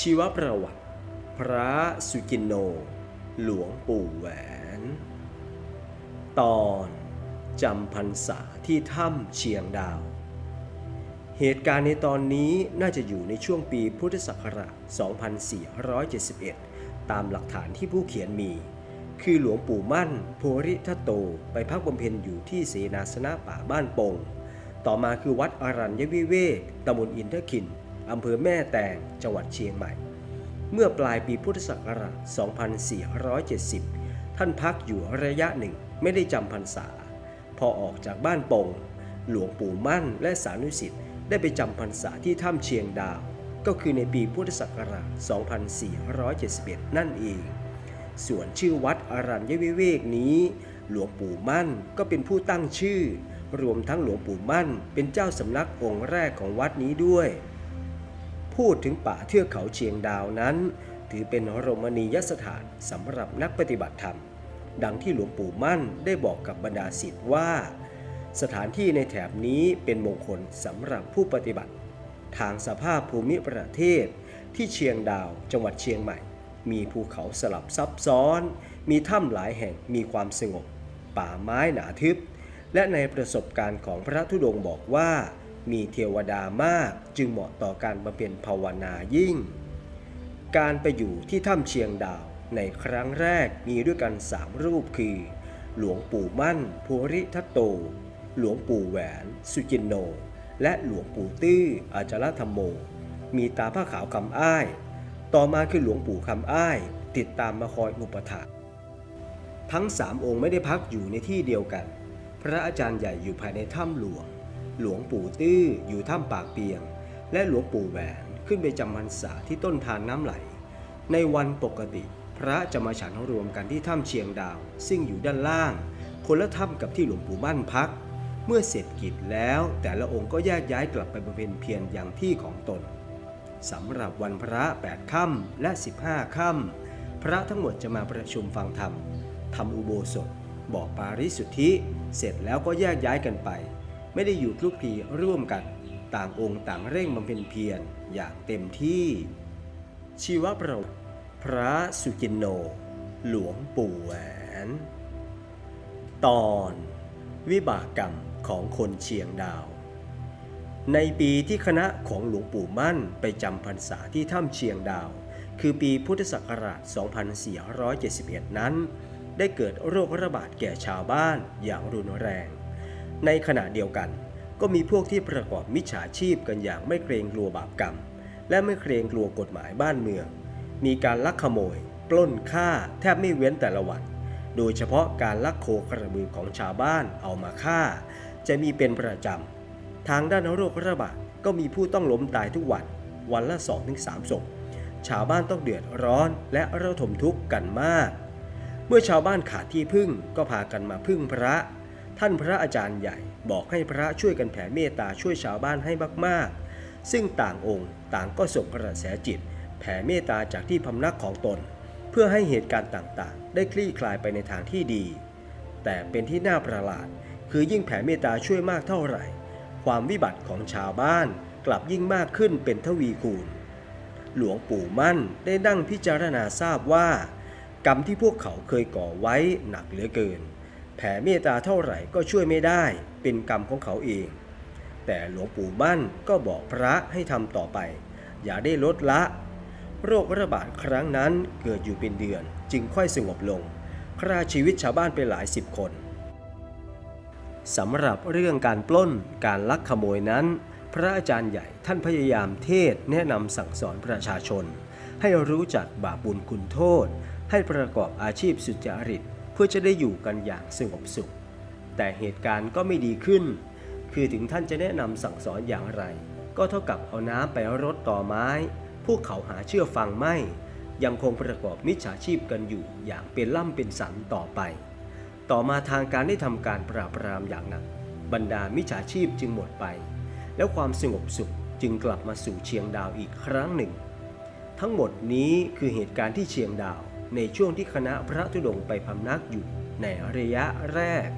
ชีวประวัติ พระสุจินโน หลวงปู่แหวน ตอนจำพรรษาที่ถ้ำเชียงดาว เหตุการณ์ในตอนนี้น่าจะอยู่ในช่วงปีพุทธศักราช 2471 ตามหลักฐานที่ผู้เขียนมี คือหลวงปู่มั่นโพริทัตโตไปพักบำเพ็ญอยู่ที่เสนาสนะป่าบ้านปง ต่อมาคือวัดอรัญญวิเวกตำบลอินทขิน อำเภอแม่แตงจังหวัดเชียงใหม่ เมื่อปลายปีพุทธศักราช 2470 ท่านพักอยู่ระยะหนึ่งไม่ได้จำพรรษา พอออกจากบ้านปง หลวงปู่มั่นและสานุสิทธิ์ได้ไปจำพรรษาที่ถ้ำเชียงดาว ก็คือในปีพุทธศักราช 2471 นั่นเอง ส่วนชื่อวัดอรัญญวิเวกนี้ หลวงปู่มั่นก็เป็นผู้ตั้งชื่อรวมทั้งหลวงปู่มั่นเป็นเจ้าสำนักองค์แรกของวัดนี้ด้วย พูดถึงป่าเทือกเขาเชียงดาวนั้น ถือเป็นรมณียสถานสำหรับนักปฏิบัติธรรม ดังที่หลวงปู่มั่นได้บอกกับบรรดาศิษย์ว่า สถานที่ในแถบนี้เป็นมงคลสำหรับผู้ปฏิบัติ ทางสภาพภูมิประเทศ ที่เชียงดาวจังหวัดเชียงใหม่ มีภูเขาสลับซับซ้อน มีถ้ำหลายแห่งมีความสงบ ป่าไม้หนาทึบ และในประสบการณ์ของพระธุดงค์บอกว่า มีเทวดามากจึงเหมาะต่อการบำเพ็ญภาวนายิ่ง การไปอยู่ที่ถ้ำเชียงดาวในครั้งแรกมีด้วยกันสามรูปคือ หลวงปู่มั่นภูริทัตโต หลวงปู่แหวน สุจินโน และหลวงปู่ตื้ออาจารธรรมโม มีตาผ้าขาวคำอ้าย ต่อมาคือหลวงปู่คำอ้าย ติดตามมาคอยอุปถัมภ์ทั้งสามองค์ไม่ได้พักอยู่ในที่เดียวกัน พระอาจารย์ใหญ่อยู่ภายในถ้ำหลวง หลวงปู่ตื้ออยู่ถ้ำปากเปียง และหลวงปู่แหวนขึ้นไปจำพรรษาที่ต้นทานน้ำไหล ในวันปกติ พระจะมาฉันรวมกันที่ถ้ำเชียงดาว ซึ่งอยู่ด้านล่าง คนละถ้ำกับที่หลวงปู่มั่นพัก เมื่อเสร็จกิจแล้วแต่ละองค์ก็แยกย้ายกลับไปบำเพ็ญเพียรอย่างที่ของตนสำหรับวันพระ8ค่ำและ 15ค่ำพระทั้งหมดจะมาประชุมฟังธรรมทำอุโบสถ บอกปาริสุทธิ เสร็จแล้วก็แยกย้ายกันไป ไม่ได้อยู่คลุกคลีร่วมกัน ต่างองค์ต่างเร่งบำเพ็ญเพียรอย่างเต็มที่ ชีวประวัติพระสุจินโน หลวงปู่แหวน ตอนวิบากกรรมของคนเชียงดาว ในปีที่คณะของหลวงปู่มั่นไปจำพรรษาที่ถ้ำเชียงดาว คือปีพุทธศักราช 2471 นั้น ได้เกิดโรคระบาดแก่ชาวบ้านอย่างรุนแรง ในขณะเดียวกัน ก็มีพวกที่ประกอบมิจฉาชีพกันอย่างไม่เกรงกลัวบาปกรรม และไม่เกรงกลัวกฎหมายบ้านเมือง มีการลักขโมย ปล้นฆ่าแทบไม่เว้นแต่ละวัน โดยเฉพาะการลักโคกระบือของชาวบ้านเอามาฆ่า จะมีเป็นประจำ ทางด้านโรคระบาดก็มีผู้ต้องล้มตายทุกวัน วันละ 2-3ศพชาวบ้านต้องเดือดร้อนและระทมทุกข์กันมาก เมื่อชาวบ้านขาดที่พึ่งก็พากันมาพึ่งพระ ท่านพระอาจารย์ใหญ่บอกให้พระช่วยกันแผ่เมตตาช่วยชาวบ้านให้มากๆ ซึ่งต่างองค์ต่างก็ส่งกระแสจิต แผ่เมตตาจากที่พำนักของตน เพื่อให้เหตุการณ์ต่างๆ ได้คลี่คลายไปในทางที่ดี แต่เป็นที่น่าประหลาด คือยิ่งแผ่เมตตาช่วยมากเท่าไหร่ ความวิบัติของชาวบ้านกลับยิ่งมากขึ้นเป็นทวีคูณ หลวงปู่มั่นได้นั่งพิจารณาทราบว่า กรรมที่พวกเขาเคยก่อไว้หนักเหลือเกิน แผ่เมตตาเท่าไหร่ก็ช่วยไม่ได้เป็นกรรมของเขาเอง แต่หลวงปู่มั่นก็บอกพระให้ทำต่อไป อย่าได้ลดละ โรคระบาดครั้งนั้นเกิดอยู่เป็นเดือน จึงค่อยสงบลงฆ่าชีวิตชาวบ้านไปหลายสิบคนสำหรับเรื่องการปล้นการลักขโมยนั้น พระอาจารย์ใหญ่ท่านพยายามเทศแนะนำสั่งสอนประชาชน ให้รู้จักบาปบุญคุณโทษ ให้ประกอบอาชีพสุจริต พื่อจะได้อยู่กันอย่างสงบสุข แต่เหตุการณ์ก็ไม่ดีขึ้น คือถึงท่านจะแนะนำสั่งสอนอย่างไร ก็เท่ากับเอาน้ำไปรดต่อไม้ พวกเขาหาเชื่อฟังไม่ ยังคงประกอบมิจฉาชีพกันอยู่อย่างเป็นล่ำเป็นสันต่อไป ต่อมาทางการได้ทำการปราบปรามอย่างหนัก บรรดามิจฉาชีพจึงหมดไป แล้วความสงบสุขจึงกลับมาสู่เชียงดาวอีกครั้งหนึ่ง ทั้งหมดนี้คือเหตุการณ์ที่เชียงดาว ในช่วงที่คณะพระธุดงค์ไปพำนักอยู่ในระยะแรก